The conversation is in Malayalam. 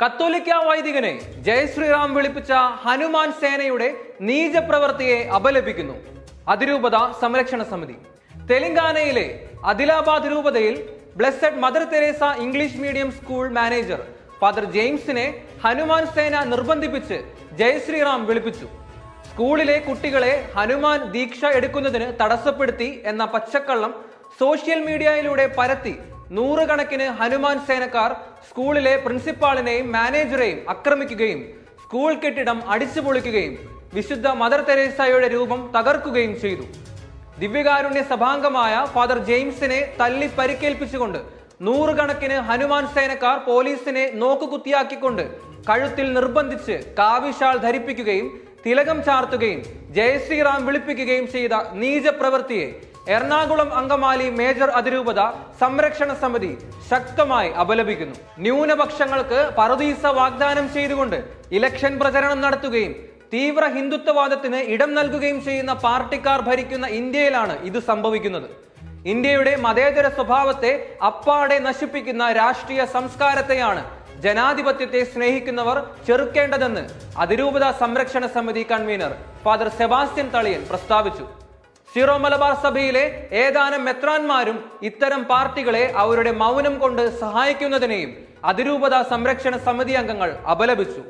കത്തോലിക്ക വൈദികനെ ജയശ്രീറാം വിളിപ്പിച്ച ഹനുമാൻ സേനയുടെ നീചപ്രവൃത്തിയെ അപലപിക്കുന്നു. അതിരൂപത സംരക്ഷണ സമിതി. തെലങ്കാനയിലെ അദിലാബാദ് രൂപതയിൽ blessed mother Teresa English medium school manager father ജെയിംസിനെ Hanuman സേന നിർബന്ധിപ്പിച്ച് ജയശ്രീറാം വിളിപ്പിച്ചു. സ്കൂളിലെ കുട്ടികളെ ഹനുമാൻ ദീക്ഷ എടുക്കുന്നതിന് തടസ്സപ്പെടുത്തി എന്ന പച്ചക്കള്ളം സോഷ്യൽ മീഡിയയിലൂടെ പരത്തി നൂറുകണക്കിന് ഹനുമാൻ സേനക്കാർ സ്കൂളിലെ പ്രിൻസിപ്പാളിനെയും മാനേജറെയും ആക്രമിക്കുകയും സ്കൂൾ കെട്ടിടം അടിച്ചു പൊളിക്കുകയും വിശുദ്ധ മദർ തെരേസയുടെ രൂപം തകർക്കുകയും ചെയ്തു. ദിവ്യകാരുണ്യ സഭാംഗമായ ഫാദർ ജെയിംസിനെ തല്ലി പരിക്കേൽപ്പിച്ചുകൊണ്ട് നൂറുകണക്കിന് ഹനുമാൻ സേനക്കാർ പോലീസിനെ നോക്കുകുത്തിയാക്കിക്കൊണ്ട് കഴുത്തിൽ നിർബന്ധിച്ച് കാവിഷാൾ ധരിപ്പിക്കുകയും തിലകം ചാർത്തുകയും ജയശ്രീറാം വിളിപ്പിക്കുകയും ചെയ്ത നീചപ്രവൃത്തിയെ എറണാകുളം അങ്കമാലി മേജർ അതിരൂപത സംരക്ഷണ സമിതി ശക്തമായി അപലപിക്കുന്നു. ന്യൂനപക്ഷങ്ങൾക്ക് പറുദീസ വാഗ്ദാനം ചെയ്തുകൊണ്ട് ഇലക്ഷൻ പ്രചരണം നടത്തുകയും തീവ്ര ഹിന്ദുത്വവാദത്തിന് ഇടം നൽകുകയും ചെയ്യുന്ന പാർട്ടിക്കാർ ഭരിക്കുന്ന ഇന്ത്യയിലാണ് ഇത് സംഭവിക്കുന്നത്. ഇന്ത്യയുടെ മതേതര സ്വഭാവത്തെ അപ്പാടെ നശിപ്പിക്കുന്ന രാഷ്ട്രീയ സംസ്കാരത്തെയാണ് ജനാധിപത്യത്തെ സ്നേഹിക്കുന്നവർ ചെറുക്കേണ്ടതെന്ന് അതിരൂപത സംരക്ഷണ സമിതി കൺവീനർ ഫാദർ സെബാസ്റ്റ്യൻ തളിയൻ പ്രസ്താവിച്ചു. സീറോ മലബാർ സഭയിലെ ഏതാനും മെത്രാന്മാരും ഇത്തരം പാർട്ടികളെ അവരുടെ മൗനം കൊണ്ട് സഹായിക്കുന്നതിനെയും അതിരൂപത സംരക്ഷണ സമിതി അംഗങ്ങൾ അപലപിച്ചു.